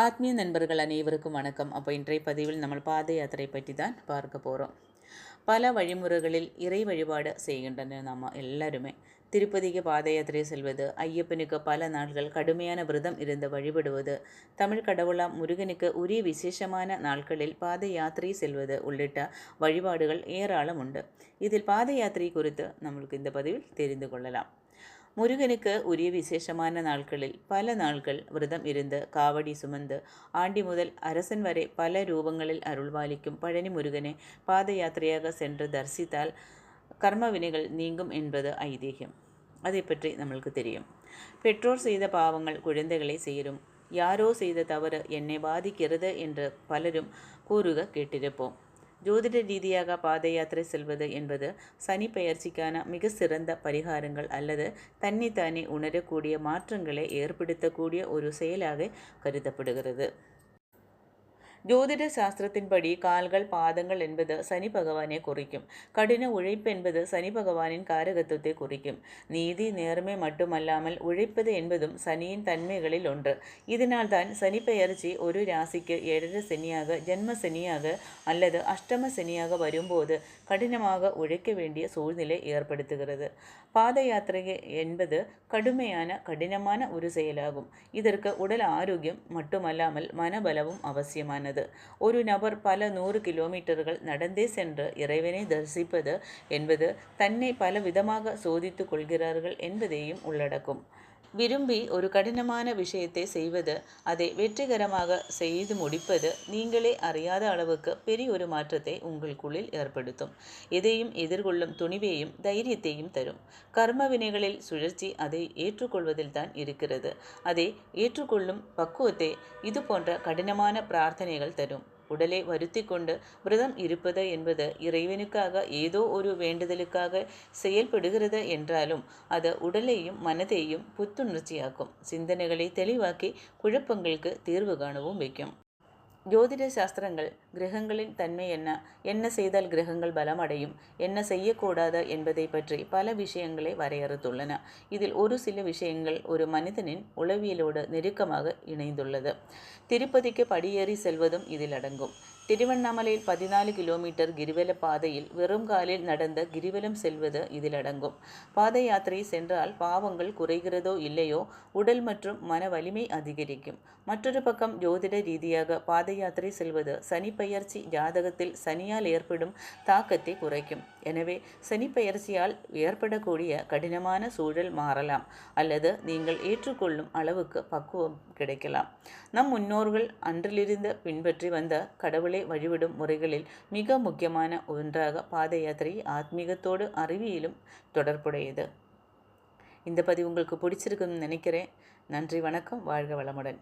ஆத்மீய நண்பர்கள் அனைவருக்கும் வணக்கம். அப்போ இன்றைய பதிவில் நம்ம பாத யாத்திரை பற்றி தான் பார்க்க போகிறோம் பல வழிமுறைகளில் இறை வழிபாடு செய்கின்றன நம்ம எல்லாருமே. திருப்பதிக்கு பாத யாத்திரை செல்வது ஐயப்பனுக்கு பல நாட்கள் கடுமையான விரதம் இருந்து வழிபடுவது தமிழ் கடவுளாம் முருகனுக்கு உரிய விசேஷமான நாட்களில் பாத யாத்திரை செல்வது உள்ளிட்ட வழிபாடுகள் ஏராளம் உண்டு. இதில் பாத யாத்திரை குறித்து நம்மளுக்கு இந்த பதிவில் தெரிந்து கொள்ளலாம். முருகனுக்கு உரிய விசேஷமான நாட்களில் பல நாட்கள் விரதம் இருந்து காவடி சுமந்து ஆண்டி முதல் அரசன் வரை பல ரூபங்களில் அருள்பாலிக்கும் பழனி முருகனை பாத யாத்திரையாக சென்று தரிசித்தால் கர்ம வினைகள் நீங்கும் என்பது ஐதீகம். அதை பற்றி நம்மளுக்கு தெரியும். பெற்றோர் செய்த பாவங்கள் குழந்தைகளை சேரும். யாரோ செய்த தவறு என்னை பாதிக்கிறது என்று பலரும் கூறுக கேட்டிருப்போம். ஜோதிட ரீதியாக பாத யாத்திரை செல்வது என்பது சனி பயிற்சிக்கான மிக சிறந்த பரிகாரங்கள் அல்லது தன்னைத்தானே உணரக்கூடிய மாற்றங்களை ஏற்படுத்தக்கூடிய ஒரு செயலாக கருதப்படுகிறது. ஜோதிட சாஸ்திரத்தின்படி கால்கள் பாதங்கள் என்பது சனி பகவானை குறிக்கும் கடின உழைப்பு என்பது சனி பகவானின் காரகத்துவத்தை குறிக்கும் நீதி நேர்மை மட்டுமல்லாமல் உழைப்பது என்பதும் சனியின் தன்மைகளில் ஒன்று இதனால் தான் சனி பெயர்ச்சி ஒரு ராசிக்கு ஏழரை சனியாக ஜென்ம சனியாக அல்லது அஷ்டம சனியாக வரும்போது கடினமாக உழைக்க வேண்டிய சூழ்நிலை ஏற்படுத்துகிறது பாத யாத்திரை என்பது கடுமையான கடினமான ஒரு செயலாகும் இதற்கு உடல் ஆரோக்கியம் மட்டுமல்லாமல் மனபலமும் அவசியமானது ஒரு நபர் பல நூறு கிலோமீட்டர்கள் நடந்தே சென்று இறைவனை தரிசிப்பது என்பது தன்னை பல விதமாக சோதித்து கொள்கிறார்கள் என்பதையும் உள்ளடக்கும். விரும்பி ஒரு கடினமான விஷயத்தை செய்வது அதை வெற்றிகரமாக செய்து முடிப்பது நீங்களே அறியாத அளவுக்கு பெரிய ஒரு மாற்றத்தை உங்களுக்குள்ளில் ஏற்படுத்தும். எதையும் எதிர்கொள்ளும் துணிவையும் தைரியத்தையும் தரும். கர்ம வினைகளில் சுழற்சி அதை ஏற்றுக்கொள்வதில் தான் இருக்கிறது. அதை ஏற்றுக்கொள்ளும் பக்குவத்தை இது போன்ற கடினமான பிரார்த்தனைகள் தரும். உடலை வருத்தி கொண்டு விரதம் இருப்பது என்பது இறைவனுக்காக ஏதோ ஒரு வேண்டுதலுக்காக செயல்படுகிறது என்றாலும் அது உடலையும் மனதையும் புத்துணர்ச்சியாக்கும். சிந்தனைகளை தெளிவாக்கி குழப்பங்களுக்கு தீர்வு காணவும் வைக்கும். ஜோதிட சாஸ்திரங்கள் கிரகங்களின் தன்மை என்ன? என்ன செய்தால் கிரகங்கள் பலம் அடையும் என்ன செய்யக்கூடாது என்பதை பற்றி பல விஷயங்களை வரையறுத்துள்ளன. இதில் ஒரு சில விஷயங்கள் ஒரு மனிதனின் உளவியலோடு நெருக்கமாக இணைந்துள்ளது. திருப்பதிக்கு படியேறி செல்வதும் இதில் அடங்கும். திருவண்ணாமலையில் பதினாலு கிலோமீட்டர் கிரிவல பாதையில் வெறும் காலில் நடந்த கிரிவலம் செல்வது இதில் அடங்கும். பாத யாத்திரை சென்றால் பாவங்கள் குறைகிறதோ இல்லையோ உடல் மற்றும் மன வலிமை அதிகரிக்கும். மற்றொரு பக்கம் ஜோதிட ரீதியாக பாத யாத்திரை செல்வது சனி பயிற்சி ஜாதகத்தில் சனியால் ஏற்படும் தாக்கத்தை குறைக்கும். எனவே சனி பயிற்சியால் ஏற்படக்கூடிய கடினமான சூழல் மாறலாம் அல்லது நீங்கள் ஏற்றுக்கொள்ளும் அளவுக்கு பக்குவம் கிடைக்கலாம். நம் முன்னோர்கள் அன்றிலிருந்து பின்பற்றி வந்த கடவுளை வழிவிடும் முறைகளில் மிக முக்கியமான ஒன்றாக பாத யாத்திரை ஆத்மீகத்தோடு அறிவியலும் தொடர்புடையது. இந்த பதிவு உங்களுக்கு பிடிச்சிருக்குன்னு நினைக்கிறேன். நன்றி வணக்கம் வாழ்க வளமுடன்.